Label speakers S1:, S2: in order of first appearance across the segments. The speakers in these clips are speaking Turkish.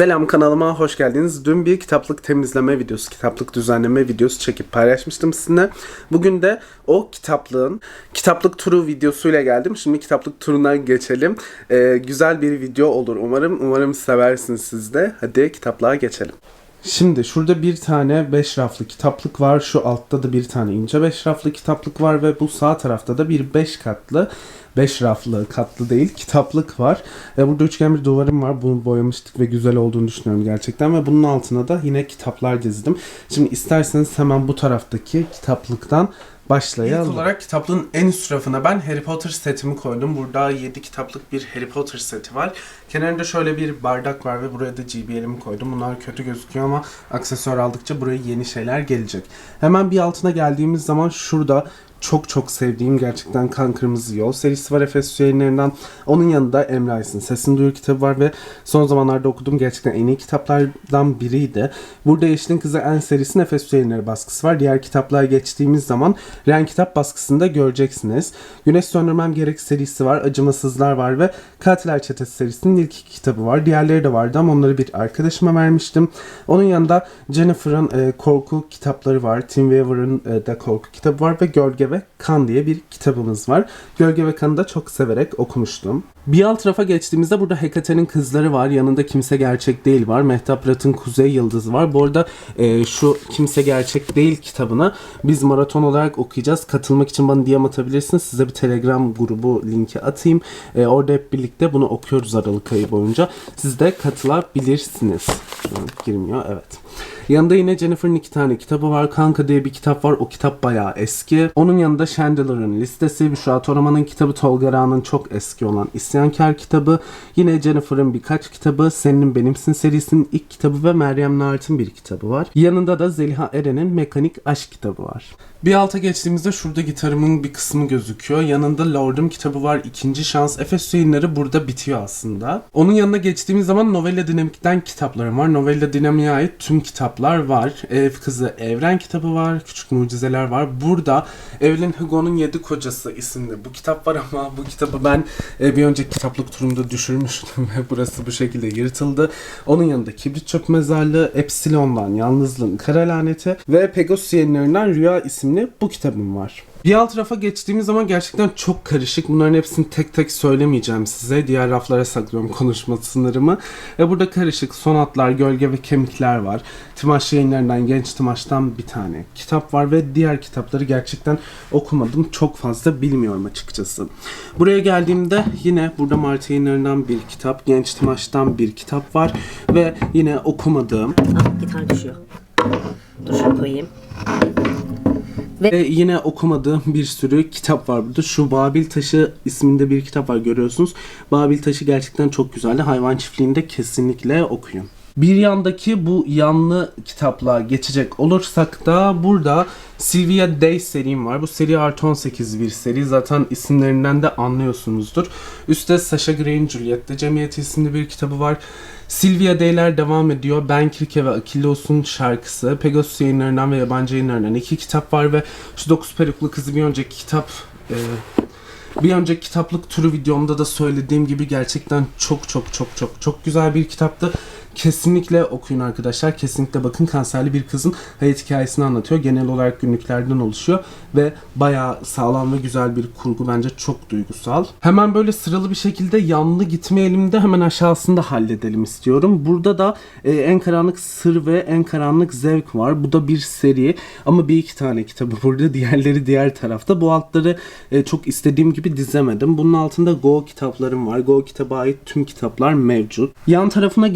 S1: Selam kanalıma hoş geldiniz. Dün bir kitaplık temizleme videosu, kitaplık düzenleme videosu çekip paylaşmıştım sizinle. Bugün de o kitaplığın kitaplık turu videosuyla geldim. Şimdi kitaplık turundan geçelim. Ee, güzel bir video olur umarım. Umarım seversiniz siz de. Hadi kitaplığa geçelim. Şimdi şurada bir tane 5 raflı kitaplık var. Şu altta da bir tane ince 5 raflı kitaplık var ve bu sağ tarafta da bir 5 katlı 5 raflı katlı değil kitaplık var. E, burada üçgen bir duvarım var. Bunu boyamıştık ve güzel olduğunu düşünüyorum gerçekten. Ve bunun altına da yine kitaplar dizdim. Şimdi isterseniz hemen bu taraftaki kitaplıktan başlayalım. İlk olarak kitaplığın en üst rafına ben Harry Potter setimi koydum. Burada 7 kitaplık bir Harry Potter seti var. Kenarında şöyle bir bardak var ve buraya da GBL'imi koydum. Bunlar kötü gözüküyor ama aksesuar aldıkça buraya yeni şeyler gelecek. Hemen bir altına geldiğimiz zaman şurada çok çok sevdiğim gerçekten Kan Kırmızı Yol serisi var Efes yayınlarından. Onun yanında Emre Aysın Sesini Duyur kitabı var ve son zamanlarda okuduğum gerçekten en iyi kitaplardan biriydi. Burada Yeşil'in Kızı En serisinin Efes yayınları baskısı var. Diğer kitaplara geçtiğimiz zaman Ren kitap baskısında göreceksiniz. Güneş Söndürmem Gerek serisi var. Acımasızlar var ve Katiller Çetesi serisinin ilk iki kitabı var. Diğerleri de vardı ama onları bir arkadaşıma vermiştim. Onun yanında Jennifer'ın e, korku kitapları var. Tim Weaver'ın e, da korku kitabı var ve Gölge ve Kan diye bir kitabımız var. Gölge ve Kan'ı da çok severek okumuştum. Bir alt rafa geçtiğimizde burada Hekate'nin kızları var. Yanında Kimse Gerçek Değil var. Mehtap Rat'ın Kuzey Yıldızı var. Bu arada e, şu Kimse Gerçek Değil kitabını biz maraton olarak okuyacağız. Katılmak için bana DM atabilirsiniz. Size bir Telegram grubu linki atayım. E, orada hep birlikte bunu okuyoruz Aralık ayı boyunca. Siz de katılabilirsiniz. Girmiyor. Evet. Yanında yine Jennifer'ın iki tane kitabı var. Kanka diye bir kitap var. O kitap bayağı eski. Onun yanında Chandler'ın listesi. Büşra Toraman'ın kitabı. Tolga Rağ'ın çok eski olan İsyankar kitabı. Yine Jennifer'ın birkaç kitabı. Senin Benimsin serisinin ilk kitabı ve Meryem Narit'in bir kitabı var. Yanında da Zeliha Eren'in Mekanik Aşk kitabı var. Bir alta geçtiğimizde şurada gitarımın bir kısmı gözüküyor. Yanında Lord'um kitabı var. İkinci şans. Efes yayınları burada bitiyor aslında. Onun yanına geçtiğimiz zaman Novella Dinamik'ten kitaplarım var. Novella Dinamik'e ait tüm kitaplar var. Ev Kızı Evren kitabı var. Küçük Mucizeler var. Burada Evelyn Hugo'nun Yedi Kocası isimli bu kitap var ama bu kitabı ben e, bir önceki kitaplık turumda düşürmüştüm ve burası bu şekilde yırtıldı. Onun yanında Kibrit Çöp Mezarlığı, Epsilon'dan Yalnızlığın Kara Laneti ve Pegasus yayınlarından Rüya isimli bu kitabım var. Bir alt rafa geçtiğimiz zaman gerçekten çok karışık. Bunların hepsini tek tek söylemeyeceğim size. Diğer raflara saklıyorum konuşma sınırımı. Ve burada karışık sonatlar, gölge ve kemikler var. Timaş yayınlarından, Genç Timaş'tan bir tane kitap var ve diğer kitapları gerçekten okumadım. Çok fazla bilmiyorum açıkçası. Buraya geldiğimde yine burada Mart yayınlarından bir kitap, Genç Timaş'tan bir kitap var ve yine okumadığım
S2: Ah gitar düşüyor. Dur şunu koyayım.
S1: Ve yine okumadığım bir sürü kitap var burada. Şu Babil Taşı isminde bir kitap var görüyorsunuz. Babil Taşı gerçekten çok güzeldi. Hayvan çiftliğinde kesinlikle okuyun. Bir yandaki bu yanlı kitapla geçecek olursak da burada Sylvia Day serim var. Bu seri artı 18 bir seri. Zaten isimlerinden de anlıyorsunuzdur. Üstte Sasha Grey'in Juliet'te Cemiyeti isimli bir kitabı var. Sylvia Day'ler devam ediyor. Ben Kirke ve Akillos'un şarkısı. Pegasus yayınlarından ve yabancı yayınlarından iki kitap var ve şu Dokuz Peruklu Kızı bir önceki kitap e, bir önceki kitaplık turu videomda da söylediğim gibi gerçekten çok çok çok çok çok güzel bir kitaptı. Kesinlikle okuyun arkadaşlar. Kesinlikle bakın kanserli bir kızın hayat hikayesini anlatıyor. Genel olarak günlüklerden oluşuyor ve bayağı sağlam ve güzel bir kurgu bence çok duygusal. Hemen böyle sıralı bir şekilde yanlı gitmeyelim de hemen aşağısında halledelim istiyorum. Burada da e, En Karanlık Sır ve En Karanlık Zevk var. Bu da bir seri ama bir iki tane kitabı burada. Diğerleri diğer tarafta. Bu altları e, çok istediğim gibi dizemedim. Bunun altında Go kitaplarım var. Go kitaba ait tüm kitaplar mevcut. Yan tarafına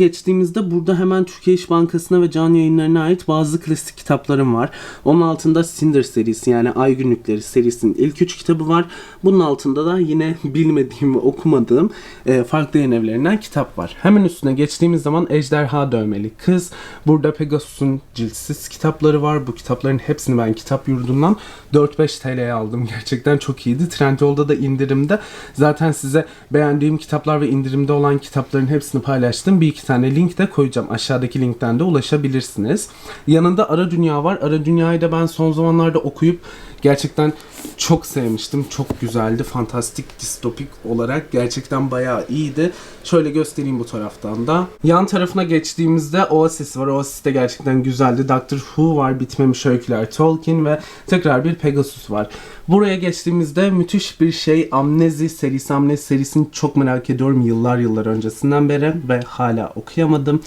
S1: geçtiğimizde burada hemen Türkiye İş Bankası'na ve can yayınlarına ait bazı klasik kitaplarım var. Onun altında Cinder serisi yani Ay Günlükleri serisinin ilk üç kitabı var. Bunun altında da yine bilmediğim ve okumadığım e, farklı yayın evlerinden kitap var. Hemen üstüne geçtiğimiz zaman Ejderha Dövmeli Kız. Burada Pegasus'un ciltsiz kitapları var. Bu kitapların hepsini ben kitap yurdundan 4-5 TL'ye aldım. Gerçekten çok iyiydi. Trendyol'da da indirimde. Zaten size beğendiğim kitaplar ve indirimde olan kitapların hepsini paylaştım. Bir iki tane link de koyacağım. Aşağıdaki linkten de ulaşabilirsiniz. Yanında Ara Dünya var. Ara Dünya'yı da ben son zamanlarda okuyup Gerçekten çok sevmiştim. Çok güzeldi. Fantastik distopik olarak gerçekten bayağı iyiydi. Şöyle göstereyim bu taraftan da. Yan tarafına geçtiğimizde Oasis var. Oasis de gerçekten güzeldi. Doctor Who var. Bitmemiş öyküler Tolkien ve tekrar bir Pegasus var. Buraya geçtiğimizde müthiş bir şey Amnezi serisi. Amnezi serisini çok merak ediyorum yıllar yıllar öncesinden beri ve hala okuyamadım.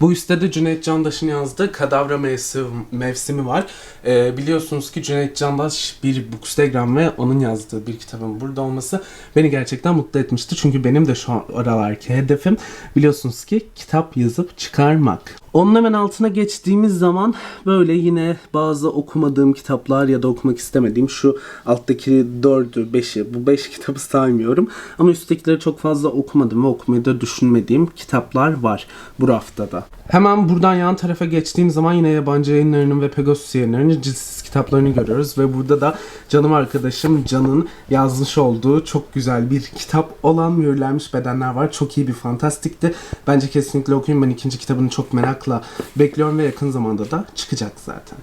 S1: Bu üstte de Cüneyt Candaş'ın yazdığı Kadavra Mevsim, Mevsimi var. Ee, biliyorsunuz ki Cüneyt Candaş bir Bookstagram ve onun yazdığı bir kitabın burada olması beni gerçekten mutlu etmişti. Çünkü benim de şu aralarki hedefim biliyorsunuz ki kitap yazıp çıkarmak. Onun hemen altına geçtiğimiz zaman böyle yine bazı okumadığım kitaplar ya da okumak istemediğim şu alttaki dördü, beşi, bu beş kitabı saymıyorum. Ama üsttekileri çok fazla okumadım ve okumayı da düşünmediğim kitaplar var bu raftada. Hemen buradan yan tarafa geçtiğim zaman yine yabancı yayınlarının ve Pegasus yayınlarının cilsiz kitaplarını görüyoruz. Ve burada da canım arkadaşım Can'ın yazmış olduğu çok güzel bir kitap olan Mühürlenmiş Bedenler var. Çok iyi bir fantastikti. Bence kesinlikle okuyun. Ben ikinci kitabını çok merakla bekliyorum ve yakın zamanda da çıkacak zaten.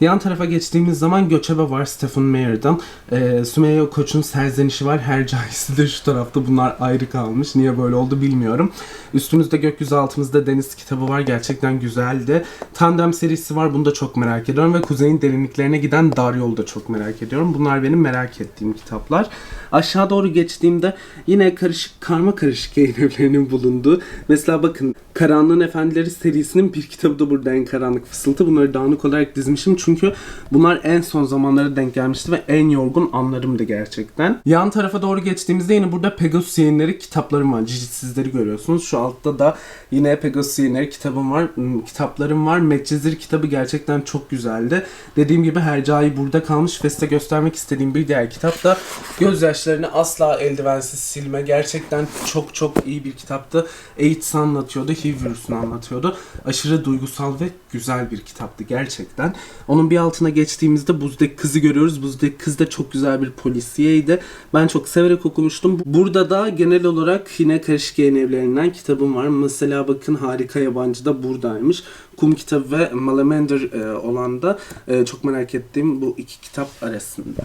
S1: Yan tarafa geçtiğimiz zaman Göçebe var Stephen Mayer'dan. Ee, Sümeyye Koç'un Serzenişi var. Hercaisi de şu tarafta. Bunlar ayrı kalmış. Niye böyle oldu bilmiyorum. Üstümüzde gökyüzü altımızda deniz kitabı var. Gerçekten güzeldi. Tandem serisi var. Bunu da çok merak ediyorum. Ve Kuzey'in derinliklerine giden Dar Yol'u da çok merak ediyorum. Bunlar benim merak ettiğim kitaplar. Aşağı doğru geçtiğimde yine karışık karma karışık yayın evlerinin bulunduğu. Mesela bakın Karanlığın Efendileri serisinin bir kitabı da burada en karanlık fısıltı. Bunları dağınık olarak dizmişim çünkü bunlar en son zamanlara denk gelmişti ve en yorgun anlarımdı gerçekten. Yan tarafa doğru geçtiğimizde yine burada Pegasus yayınları kitaplarım var. Cicitsizleri görüyorsunuz. Şu altta da yine Pegasus yayınları kitabım var. Kitaplarım var. Medcezir kitabı gerçekten çok güzeldi. Dediğim gibi Hercai burada kalmış ve size göstermek istediğim bir diğer kitap da Gözyaşlarını asla eldivensiz silme. Gerçekten çok çok iyi bir kitaptı. AIDS'i anlatıyordu. HIV virüsünü anlatıyordu. Aşırı duygusal ve güzel bir kitaptı gerçekten. Onun bir altına geçtiğimizde Buzdaki Kız'ı görüyoruz. Buzdaki Kız da çok güzel bir polisiyeydi. Ben çok severek okumuştum. Burada da genel olarak yine karışık yayın evlerinden kitabım var. Mesela bakın Harika Yabancı da buradaymış. Kum kitabı ve Malamander e, olan da e, çok merak ettiğim bu iki kitap arasında.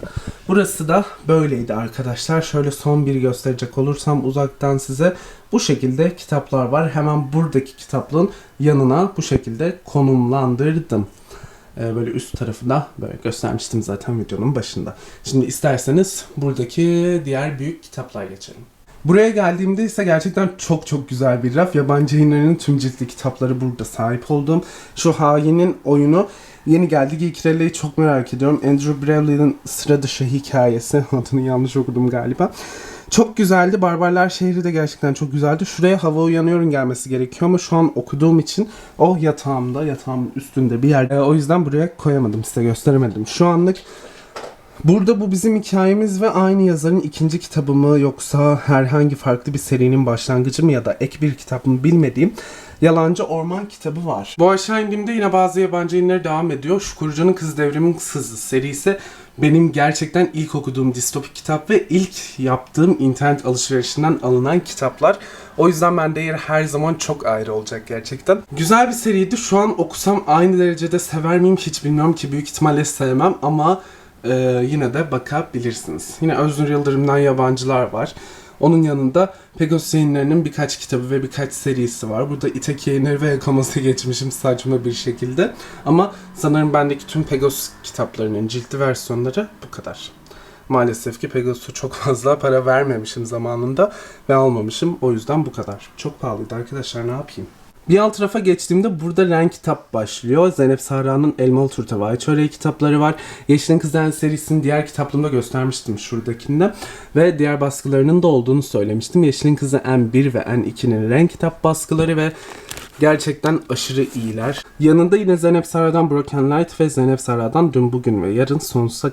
S1: Burası da böyleydi arkadaşlar. Şöyle son bir gösterecek olursam uzaktan size bu şekilde kitaplar var. Hemen buradaki kitaplığın yanına bu şekilde konumlandırdım. Ee, böyle üst tarafında böyle göstermiştim zaten videonun başında. Şimdi isterseniz buradaki diğer büyük kitaplar geçelim. Buraya geldiğimde ise gerçekten çok çok güzel bir raf. Yabancı yayınlarının tüm ciltli kitapları burada sahip olduğum. Şu Hain'in oyunu yeni geldi. Geekrelle'yi çok merak ediyorum. Andrew Breville'in sıra dışı hikayesi. Adını yanlış okudum galiba. Çok güzeldi. Barbarlar şehri de gerçekten çok güzeldi. Şuraya hava uyanıyorum gelmesi gerekiyor ama şu an okuduğum için o yatağımda, yatağımın üstünde bir yerde. o yüzden buraya koyamadım, size gösteremedim. Şu anlık Burada bu bizim hikayemiz ve aynı yazarın ikinci kitabı mı yoksa herhangi farklı bir serinin başlangıcı mı ya da ek bir kitap mı bilmediğim Yalancı Orman kitabı var. Bu aşağı indiğimde yine bazı yabancı yayınları devam ediyor. Şukurucanın Kız Devrimin Sızı serisi benim gerçekten ilk okuduğum distopik kitap ve ilk yaptığım internet alışverişinden alınan kitaplar. O yüzden bende yeri her zaman çok ayrı olacak gerçekten. Güzel bir seriydi. Şu an okusam aynı derecede sever miyim hiç bilmiyorum ki büyük ihtimalle sevmem ama ee, yine de bakabilirsiniz. Yine Öznur Yıldırım'dan yabancılar var. Onun yanında Pegasus yayınlarının birkaç kitabı ve birkaç serisi var. Burada İtek yayınları ve Yakamaz'a geçmişim saçma bir şekilde. Ama sanırım bendeki tüm Pegasus kitaplarının ciltli versiyonları bu kadar. Maalesef ki Pegasus'a çok fazla para vermemişim zamanında ve almamışım. O yüzden bu kadar. Çok pahalıydı arkadaşlar ne yapayım. Bir alt tarafa geçtiğimde burada renk kitap başlıyor. Zeynep Sahra'nın Elmalı Turta ve Ayçöreği kitapları var. Yeşilin Kızların serisini diğer kitaplığımda göstermiştim şuradakinde. Ve diğer baskılarının da olduğunu söylemiştim. Yeşilin Kızı N1 ve N2'nin renk kitap baskıları ve gerçekten aşırı iyiler. Yanında yine Zeynep Sara'dan Broken Light ve Zeynep Sara'dan Dün Bugün ve Yarın sonsuza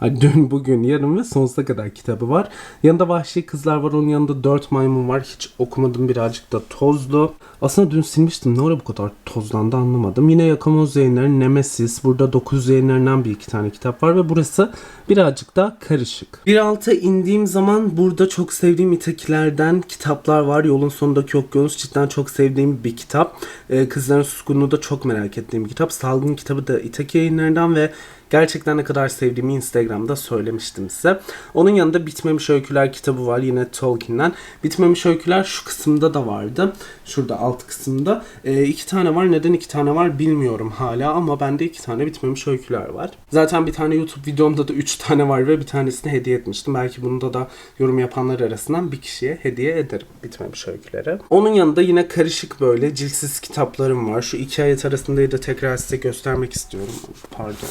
S1: Ay, Dün Bugün Yarın ve sonsuza kadar kitabı var. Yanında Vahşi Kızlar var. Onun yanında Dört Maymun var. Hiç okumadım birazcık da tozlu. Aslında dün silmiştim. Ne ara bu kadar tozlandı anlamadım. Yine Yakamoz yayınları Nemesis. Burada 9 yayınlarından bir iki tane kitap var ve burası birazcık da karışık. Bir alta indiğim zaman burada çok sevdiğim itekilerden kitaplar var. Yolun sonundaki okyanus cidden çok sevdiğim bir kitap. Ee, Kızların Suskunluğu da çok merak ettiğim bir kitap. Salgın kitabı da İteki yayınlarından ve Gerçekten ne kadar sevdiğimi Instagram'da söylemiştim size. Onun yanında Bitmemiş Öyküler kitabı var yine Tolkien'den. Bitmemiş Öyküler şu kısımda da vardı. Şurada alt kısımda. Ee, iki tane var. Neden iki tane var bilmiyorum hala ama bende iki tane Bitmemiş Öyküler var. Zaten bir tane YouTube videomda da üç tane var ve bir tanesini hediye etmiştim. Belki bunu da yorum yapanlar arasından bir kişiye hediye ederim Bitmemiş Öyküleri. Onun yanında yine karışık böyle ciltsiz kitaplarım var. Şu iki ayet arasındayı da tekrar size göstermek istiyorum. Pardon.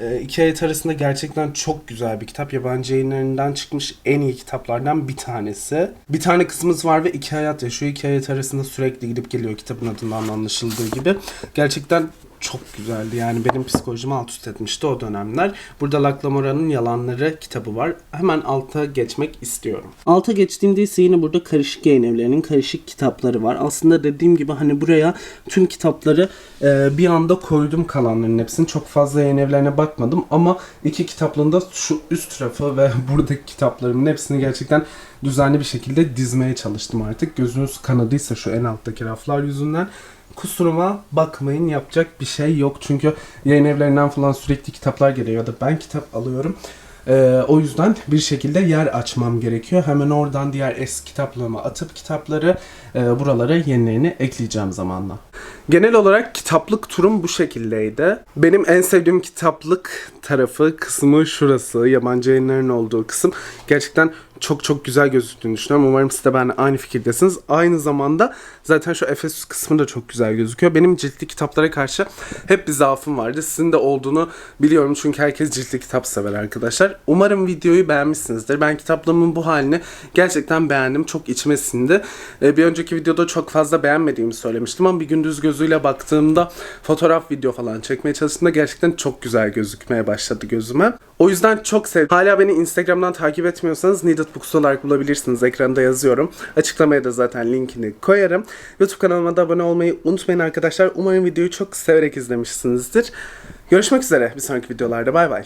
S1: Ee, iki ayet arasında gerçekten çok güzel bir kitap. Yabancı yayınlarından çıkmış en iyi kitaplardan bir tanesi. Bir tane kızımız var ve iki hayat yaşıyor. İki ayet arasında sürekli gidip geliyor kitabın adından anlaşıldığı gibi. Gerçekten çok güzeldi. Yani benim psikolojimi alt üst etmişti o dönemler. Burada Laclamora'nın Yalanları kitabı var. Hemen alta geçmek istiyorum. Alta geçtiğimde ise yine burada karışık yayın evlerinin karışık kitapları var. Aslında dediğim gibi hani buraya tüm kitapları e, bir anda koydum kalanların hepsini. Çok fazla yayın evlerine bakmadım ama iki kitaplığında şu üst tarafı ve buradaki kitaplarımın hepsini gerçekten düzenli bir şekilde dizmeye çalıştım artık. Gözünüz kanadıysa şu en alttaki raflar yüzünden kusuruma bakmayın yapacak bir şey yok. Çünkü yayın evlerinden falan sürekli kitaplar geliyor ya da ben kitap alıyorum. Ee, o yüzden bir şekilde yer açmam gerekiyor. Hemen oradan diğer eski kitaplığıma atıp kitapları e, buralara yenilerini ekleyeceğim zamanla. Genel olarak kitaplık turum bu şekildeydi. Benim en sevdiğim kitaplık tarafı kısmı şurası. Yabancı yayınların olduğu kısım. Gerçekten çok çok güzel gözüktüğünü düşünüyorum. Umarım siz de benimle aynı fikirdesiniz. Aynı zamanda zaten şu Efesus kısmı da çok güzel gözüküyor. Benim ciltli kitaplara karşı hep bir zaafım vardı. Sizin de olduğunu biliyorum çünkü herkes ciltli kitap sever arkadaşlar. Umarım videoyu beğenmişsinizdir. Ben kitaplığımın bu halini gerçekten beğendim. Çok içime sindi. Ee, bir önceki videoda çok fazla beğenmediğimi söylemiştim ama bir gündüz gözüyle baktığımda fotoğraf video falan çekmeye çalıştığımda gerçekten çok güzel gözükmeye başladı gözüme. O yüzden çok sevdim. Hala beni Instagram'dan takip etmiyorsanız Needed Books olarak bulabilirsiniz. Ekranda yazıyorum. Açıklamaya da zaten linkini koyarım. YouTube kanalıma da abone olmayı unutmayın arkadaşlar. Umarım videoyu çok severek izlemişsinizdir. Görüşmek üzere bir sonraki videolarda. Bay bay.